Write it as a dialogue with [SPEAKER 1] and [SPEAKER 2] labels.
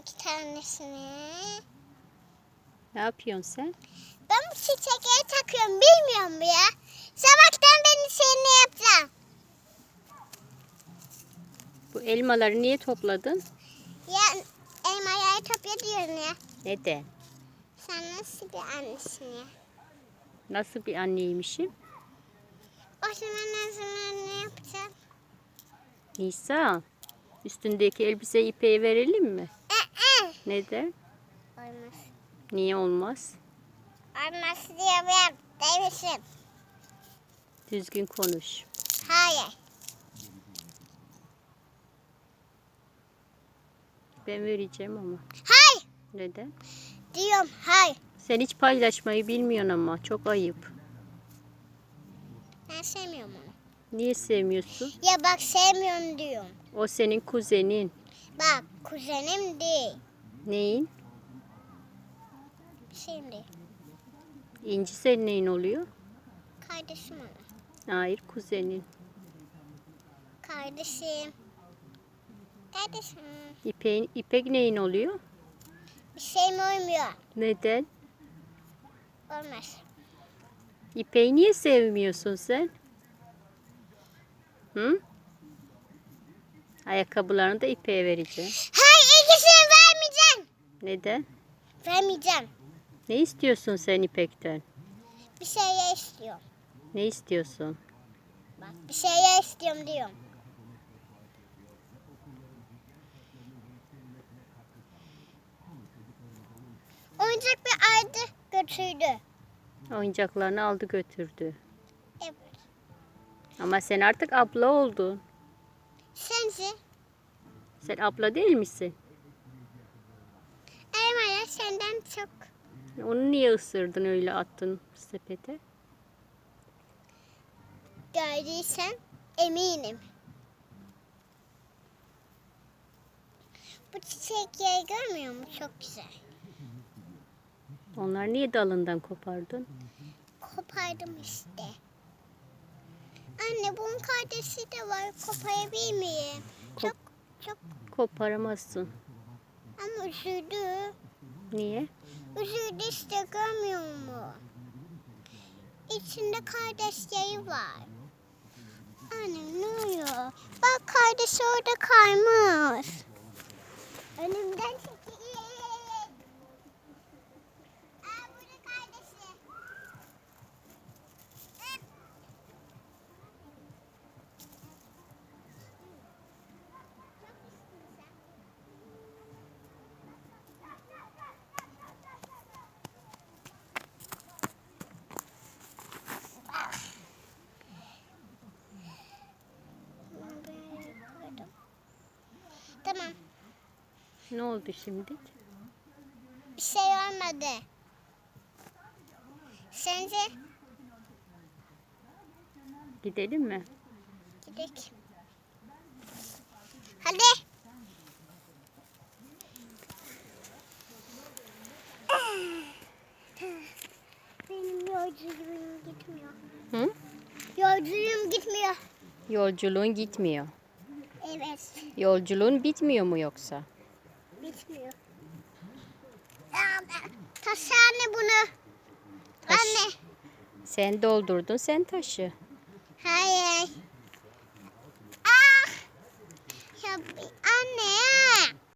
[SPEAKER 1] iki tanesini.
[SPEAKER 2] Ne yapıyorsun sen?
[SPEAKER 1] Ben bu çiçekleri takıyorum bilmiyorum ya. Sabahtan beni seninle yapacağım.
[SPEAKER 2] Bu elmaları niye topladın?
[SPEAKER 1] Ya elmayı topya diyorsun ya.
[SPEAKER 2] Neden?
[SPEAKER 1] Sen nasıl bir annesin ya?
[SPEAKER 2] Nasıl bir anneymişim?
[SPEAKER 1] O zaman o zaman ne yapacağım?
[SPEAKER 2] Nisa, üstündeki elbise ipeği verelim mi? Neden?
[SPEAKER 1] Olmaz.
[SPEAKER 2] Niye olmaz?
[SPEAKER 1] Olmaz diye ben demişim.
[SPEAKER 2] Düzgün konuş.
[SPEAKER 1] Hayır.
[SPEAKER 2] Ben vereceğim ama.
[SPEAKER 1] Hayır.
[SPEAKER 2] Neden?
[SPEAKER 1] Diyorum hayır.
[SPEAKER 2] Sen hiç paylaşmayı bilmiyorsun ama. Çok ayıp.
[SPEAKER 1] Ben sevmiyorum onu.
[SPEAKER 2] Niye sevmiyorsun?
[SPEAKER 1] Ya bak sevmiyorum diyorum.
[SPEAKER 2] O senin kuzenin.
[SPEAKER 1] Bak kuzenim değil.
[SPEAKER 2] Neyin?
[SPEAKER 1] Şimdi
[SPEAKER 2] İnci senin neyin oluyor?
[SPEAKER 1] kardeşim ona.
[SPEAKER 2] Hayır kuzenin.
[SPEAKER 1] Kardeşim. Kardeşim.
[SPEAKER 2] İpeğin, İpek neyin oluyor?
[SPEAKER 1] Bir şey mi olmuyor?
[SPEAKER 2] Neden?
[SPEAKER 1] Olmaz.
[SPEAKER 2] İpeği niye sevmiyorsun sen? Hı? Ayakkabılarını da ipeğe vereceğim.
[SPEAKER 1] Hayır ikisini vermeyeceğim.
[SPEAKER 2] Neden?
[SPEAKER 1] Vermeyeceğim.
[SPEAKER 2] Ne istiyorsun sen İpek'ten?
[SPEAKER 1] Bir şey istiyorum.
[SPEAKER 2] Ne istiyorsun?
[SPEAKER 1] Bak bir şey istiyorum diyorum. Oyuncak bir aydı götürdü.
[SPEAKER 2] Oyuncaklarını aldı götürdü.
[SPEAKER 1] Evet.
[SPEAKER 2] Ama sen artık abla oldun.
[SPEAKER 1] Sence
[SPEAKER 2] Sen abla değil misin?
[SPEAKER 1] elmalar senden çok
[SPEAKER 2] Onu niye ısırdın öyle attın sepete?
[SPEAKER 1] gördüysen eminim. Bu çiçekleri görmüyor musun? Çok güzel.
[SPEAKER 2] Onlar niye dalından kopardın?
[SPEAKER 1] Kopardım işte. Anne bunun kardeşi de var. Koparabilir miyim? Çok çok
[SPEAKER 2] Koparamazsın.
[SPEAKER 1] ama üzüldü.
[SPEAKER 2] Niye?
[SPEAKER 1] Üzüldü işte görmüyor mu? İçinde kardeşleri var. Anne ne oluyor? Bak kardeşi orada kaymış. Önümden
[SPEAKER 2] Ne oldu şimdi?
[SPEAKER 1] Bir şey olmadı. Sence
[SPEAKER 2] Gidelim mi?
[SPEAKER 1] gidelim. Hadi. Benim yolculuğum gitmiyor.
[SPEAKER 2] Hı?
[SPEAKER 1] Yolculuğum gitmiyor.
[SPEAKER 2] Yolculuğun gitmiyor.
[SPEAKER 1] Evet.
[SPEAKER 2] Yolculuğun bitmiyor mu yoksa?
[SPEAKER 1] Bitmiyor. Taşı anne bunu.
[SPEAKER 2] Taş.
[SPEAKER 1] Anne.
[SPEAKER 2] Sen doldurdun sen taşı.
[SPEAKER 1] Hayır. Ah. Ya anne.